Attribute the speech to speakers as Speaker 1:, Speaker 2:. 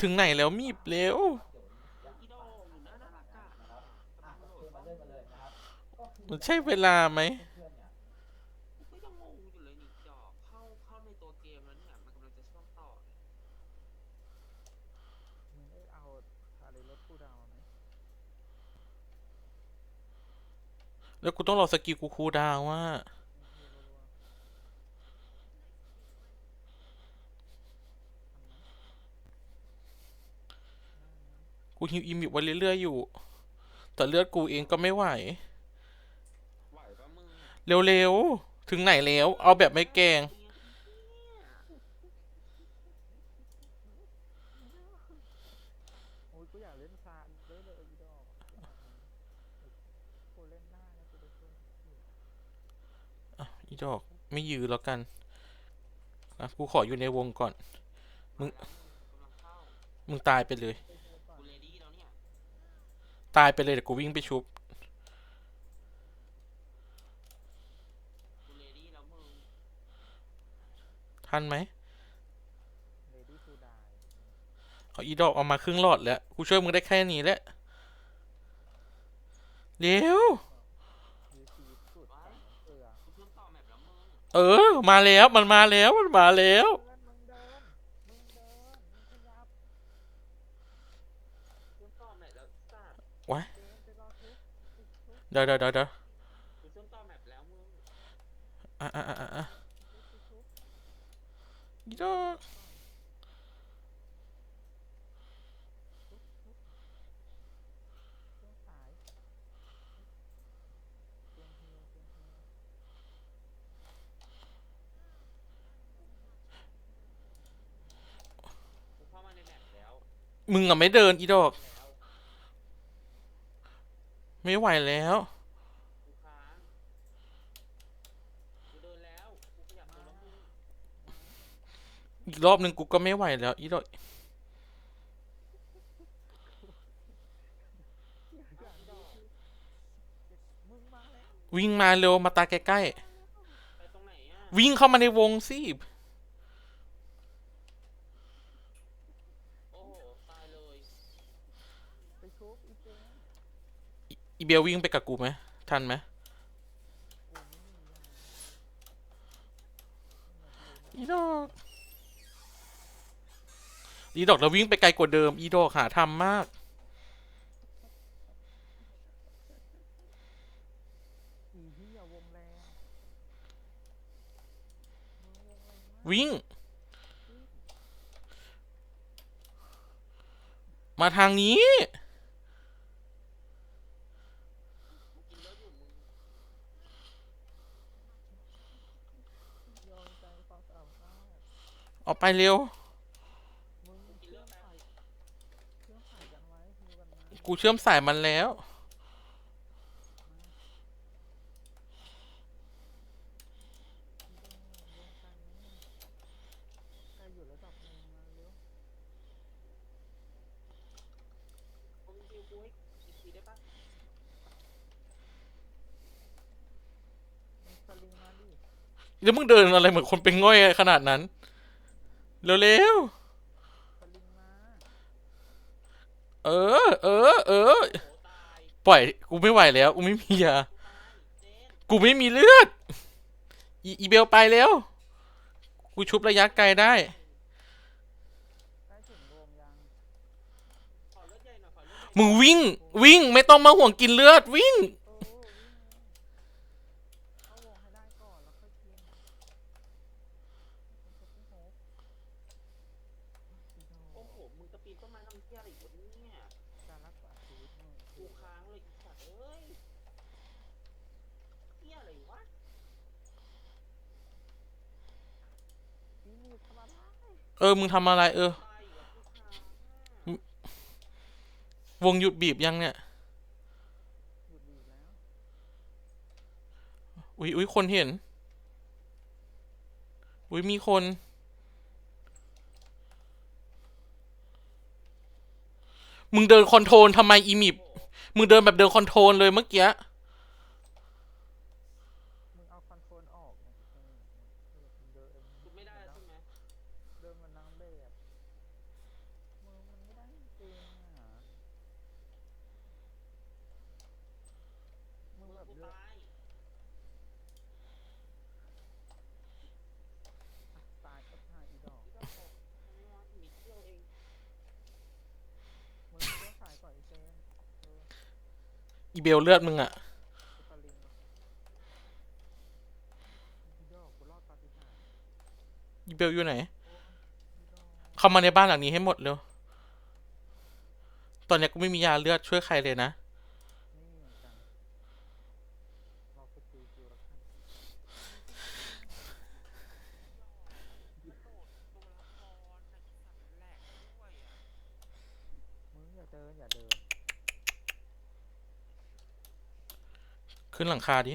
Speaker 1: ถึงไหนแล้วมีบเร็วใช่เวลาไหม
Speaker 2: แล้วกูต้อ
Speaker 3: งร
Speaker 1: อสกิลกูคูดาวว่า กูฮิวอิมิบไว้เรื่อยๆอยู่ แต่เลือดกูเองก็ไม่ไหว
Speaker 2: ไหว
Speaker 1: เร็วๆ ถึงไหนแล้ว เอาแบบไม่แกง
Speaker 3: อีดอกไม่
Speaker 1: ยื้อแล้วกันอะกูขออยู่ในวงก่อน มึง มึงตายไปเลย
Speaker 2: กูเลดี้แล้วเนี่ย
Speaker 1: ตายไปเลยเดี๋ยวกูวิ่งไปชุบ
Speaker 2: เลดี้แล้วมึง
Speaker 1: ทันไหม
Speaker 3: เลดี้ทูดาย
Speaker 1: เอาอีดอกเอามาครึ่งหลอดแล้ว กูช่วยมึงได้แค่นี้แหละ เร็ว
Speaker 3: ยื้อชีวิตสุดสามเลือ
Speaker 2: กูช่วงต่อแมปแล้วมึง
Speaker 1: เออ มาแล้ว มันมาแล้ว มันมาแล้ว
Speaker 3: เพื่อนมึงเดินมึงเดินมึงขยับ
Speaker 2: ช่วงต่อแมปแล้วสัต ว์
Speaker 3: เดี๋
Speaker 1: ยวเดี๋ยวเดี๋ยว
Speaker 2: อะ
Speaker 1: อะอะอะ
Speaker 3: ทุบทุบ
Speaker 1: อีดอก
Speaker 3: ช่วงสายเตียงฮิวเตียงฮิว
Speaker 2: กูเข้ามาในแมปแล้ว
Speaker 1: มึงอะไม่เดินอีดอก ไม่ไหวแล้วอีกรอบหนึ่งกูก็ไม่ไหวแล้ว อีดอก
Speaker 3: แล้ว
Speaker 1: วิ่งมาเร็วมาตาใกล้ๆวิ่งเข้ามาในวงสิ
Speaker 2: โอีเตี
Speaker 3: ยง
Speaker 1: อีเบลวิ่งไปกับกูไหมทันไหมอีดอกอีดอกเราวิ่งไปไกลกว่าเดิม อีดอกหาทำมาก
Speaker 3: วิ่ง มา
Speaker 1: ทางนี้
Speaker 3: คิว
Speaker 1: กู
Speaker 3: ให้
Speaker 2: อีกทีได้ปะ
Speaker 3: มึงสลิงมาดิ
Speaker 1: แล้วมึงเดินอะไรเหมือนคนเป็นง่อยขนาดนั้น เร็วๆเออ เออ เออ ปล่อย กูไม่ไหวแล้ว กูไม่มียา กูไม่มีเลือด อีเบลไปแล้ว กูชุบระยะไกลได้มึงวิ่ง วิ่งไม่ต้องมาห่วงกินเลือดวิ่ง
Speaker 3: เออวิ่งเข้าวงให้ได้ก่อนแล้วค่อยกินมันจะไม่โหกอีด
Speaker 2: โอ้
Speaker 3: อก
Speaker 2: โหมึงจะปีนต้นไม้ทำเพี้ยอะไรอยู่วะเนี่ย
Speaker 3: การรักษาชีวิตมึง
Speaker 2: กูค้างเลยสัตว์เอ้ยเพี้ยอะไรวะ
Speaker 3: นี่มีทำอะไร
Speaker 1: เออ มึงทำอะไร เออ
Speaker 2: ตายอยู่กับกูค้าง
Speaker 1: วงหยุดบีบยังเนี่ย
Speaker 3: หยุดดีบแล้ว
Speaker 1: อุ้ยอุ้ยคนเห็น อุ้ยมีคน มึงเดินคอนโทรลทำไมอีมิบ มึงเดินแบบเดินคอนโทรลเลยเมื่อกี้
Speaker 3: มึง
Speaker 2: แบ
Speaker 3: บ
Speaker 2: เดิน อีเบ
Speaker 3: ลเลือดมึงอะ
Speaker 2: อี
Speaker 3: เบลอยู่ไหน เข้ามาในบ้านหลังนี้ให้หมดเร็ว ตอนนี้กูไม่มียาเลือดช่วยใครเลยนะ ขึ้นหลังคาดิ